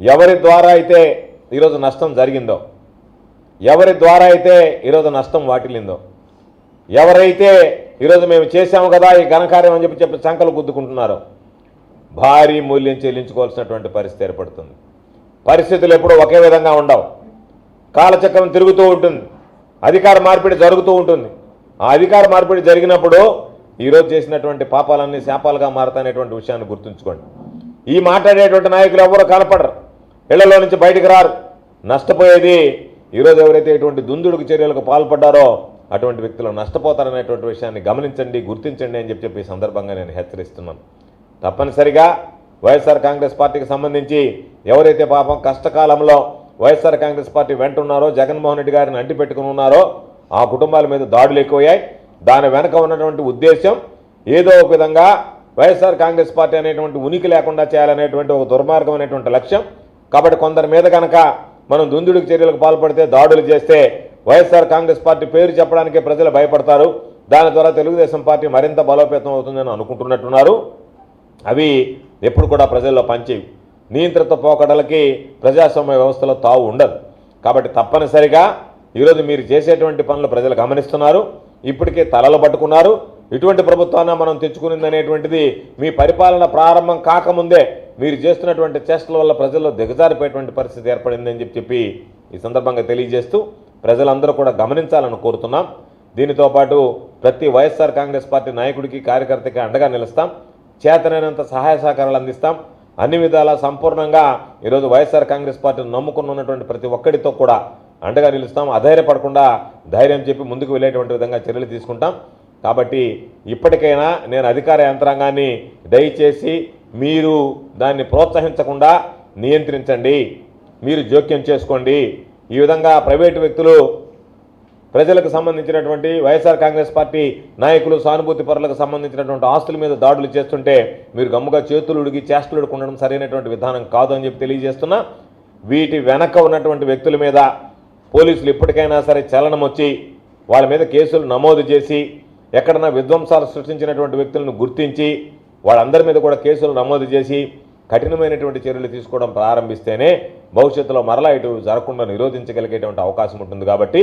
ఎవరి ద్వారా అయితే ఈరోజు నష్టం జరిగిందో ఎవరి ద్వారా అయితే ఈరోజు నష్టం వాటిల్లిందో ఎవరైతే ఈరోజు మేము చేశాము కదా ఈ ఘనకార్యం అని చెప్పి చెప్పి సంకలు గుద్దుకుంటున్నారో భారీ మూల్యం చెల్లించుకోవాల్సినటువంటి పరిస్థితి ఏర్పడుతుంది. పరిస్థితులు ఎప్పుడూ ఒకే విధంగా ఉండవు. కాలచక్రం తిరుగుతూ ఉంటుంది. అధికార మార్పిడి జరుగుతూ ఉంటుంది. ఆ అధికార మార్పిడి జరిగినప్పుడు ఈరోజు చేసినటువంటి పాపాలన్నీ శాపాలుగా మారతానేటువంటి విషయాన్ని గుర్తుంచుకోండి. ఈ మాట్లాడేటువంటి నాయకులు ఎవరో కనపడరు. ఇళ్ళలో నుంచి బయటికి రారు. నష్టపోయేది ఈరోజు ఎవరైతే ఇటువంటి దుందుడుకు చర్యలకు పాల్పడ్డారో అటువంటి వ్యక్తులు నష్టపోతారనేటువంటి విషయాన్ని గమనించండి గుర్తించండి అని చెప్పి చెప్పి సందర్భంగా నేను హెచ్చరిస్తున్నాను. తప్పనిసరిగా వైఎస్ఆర్ కాంగ్రెస్ పార్టీకి సంబంధించి ఎవరైతే పాపం కష్టకాలంలో వైఎస్ఆర్ కాంగ్రెస్ పార్టీ వెంట ఉన్నారో జగన్మోహన్ రెడ్డి గారిని అంటిపెట్టుకుని ఉన్నారో ఆ కుటుంబాల మీద దాడులు ఎక్కువయ్యాయి. దాని వెనక ఉన్నటువంటి ఉద్దేశం ఏదో ఒక విధంగా వైఎస్ఆర్ కాంగ్రెస్ పార్టీ అనేటువంటి ఉనికి లేకుండా చేయాలనేటువంటి ఒక దుర్మార్గం అనేటువంటి లక్ష్యం. కాబట్టి కొందరి మీద కనుక మనం దుందుడికి చర్యలకు పాల్పడితే దాడులు చేస్తే వైఎస్ఆర్ కాంగ్రెస్ పార్టీ పేరు చెప్పడానికే ప్రజలు భయపడతారు. దాని ద్వారా తెలుగుదేశం పార్టీ మరింత బలోపేతం అవుతుందని అనుకుంటున్నట్టున్నారు. అవి ఎప్పుడు కూడా ప్రజల్లో పంచేవి నియంత్రిత పోకడలకి ప్రజాస్వామ్య వ్యవస్థలో తావు ఉండదు. కాబట్టి తప్పనిసరిగా ఈరోజు మీరు చేసేటువంటి పనులు ప్రజలు గమనిస్తున్నారు. ఇప్పటికే తలలు పట్టుకున్నారు. ఇటువంటి ప్రభుత్వాన్ని మనం తెచ్చుకునింది అనేటువంటిది మీ పరిపాలన ప్రారంభం కాకముందే మీరు చేస్తున్నటువంటి చేష్టల వల్ల ప్రజల్లో దిగజారిపోయేటువంటి పరిస్థితి ఏర్పడిందని చెప్పి చెప్పి ఈ సందర్భంగా తెలియజేస్తూ ప్రజలందరూ కూడా గమనించాలని కోరుతున్నాం. దీనితో పాటు ప్రతి వైఎస్ఆర్ కాంగ్రెస్ పార్టీ నాయకుడికి కార్యకర్తకి అండగా నిలుస్తాం. చేతనైనంత సహాయ సహకారాలు అందిస్తాం. అన్ని విధాలా సంపూర్ణంగా ఈరోజు వైఎస్ఆర్ కాంగ్రెస్ పార్టీని నమ్ముకుని ఉన్నటువంటి ప్రతి ఒక్కడితో కూడా అండగా నిలుస్తాం. అధైర్యపడకుండా ధైర్యం చెప్పి ముందుకు వెళ్ళేటువంటి విధంగా చర్యలు తీసుకుంటాం. కాబట్టి ఇప్పటికైనా నేను అధికార యంత్రాంగాన్ని దయచేసి మీరు దాన్ని ప్రోత్సహించకుండా నియంత్రించండి. మీరు జోక్యం చేసుకోండి. ఈ విధంగా ప్రైవేటు వ్యక్తులు ప్రజలకు సంబంధించినటువంటి వైఎస్ఆర్ కాంగ్రెస్ పార్టీ నాయకులు సానుభూతి పరులకు సంబంధించినటువంటి ఆస్తుల మీద దాడులు చేస్తుంటే మీరు గమ్ముగా చేతులు ఉడిగి చేష్టలు ఉడుకుండడం సరైనటువంటి విధానం కాదు అని చెప్పి తెలియజేస్తున్నా. వీటి వెనక ఉన్నటువంటి వ్యక్తుల మీద పోలీసులు ఇప్పటికైనా సరే చలనం వచ్చి వాళ్ళ మీద కేసులు నమోదు చేసి ఎక్కడన్నా విధ్వంసాలు సృష్టించినటువంటి వ్యక్తులను గుర్తించి వాళ్ళందరి మీద కూడా కేసులు నమోదు చేసి కఠినమైనటువంటి చర్యలు తీసుకోవడం ప్రారంభిస్తేనే భవిష్యత్తులో మరలా ఇటు జరగకుండా నిరోధించగలిగేటువంటి అవకాశం ఉంటుంది కాబట్టి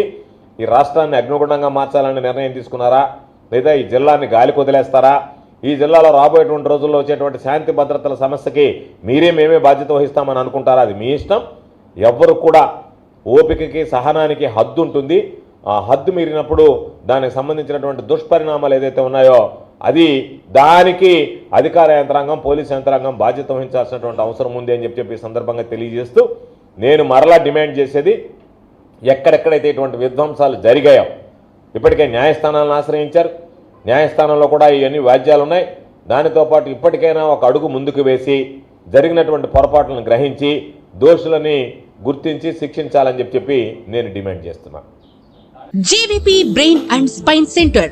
ఈ రాష్ట్రాన్ని అగ్నిగుండంగా మార్చాలని నిర్ణయం తీసుకున్నారా? లేదా ఈ జిల్లాని గాలి వదిలేస్తారా? ఈ జిల్లాలో రాబోయేటువంటి రోజుల్లో వచ్చేటువంటి శాంతి భద్రతల సమస్యకి మీరే మేమే బాధ్యత వహిస్తామని అనుకుంటారా? అది మీ ఇష్టం. ఎవ్వరు కూడా ఓపికకి సహనానికి హద్దు ఉంటుంది. ఆ హద్దు మీరినప్పుడు దానికి సంబంధించినటువంటి దుష్పరిణామాలు ఏదైతే ఉన్నాయో అది దానికి అధికార యంత్రాంగం పోలీస్ యంత్రాంగం బాధ్యత వహించాల్సినటువంటి అవసరం ఉంది అని చెప్పి చెప్పి సందర్భంగా తెలియజేస్తూ నేను మరలా డిమాండ్ చేసేది ఎక్కడెక్కడైతే ఇటువంటి విధ్వంసాలు జరిగాయో ఇప్పటికే న్యాయస్థానాలను ఆశ్రయించారు. న్యాయస్థానంలో కూడా ఇవన్నీ వాద్యాలు ఉన్నాయి. దానితో పాటు ఇప్పటికైనా ఒక అడుగు ముందుకు వేసి జరిగినటువంటి పొరపాట్లను గ్రహించి దోషులని గుర్తించి శిక్షించాలని చెప్పి చెప్పి నేను డిమాండ్ చేస్తున్నాను JVP brain and spine centre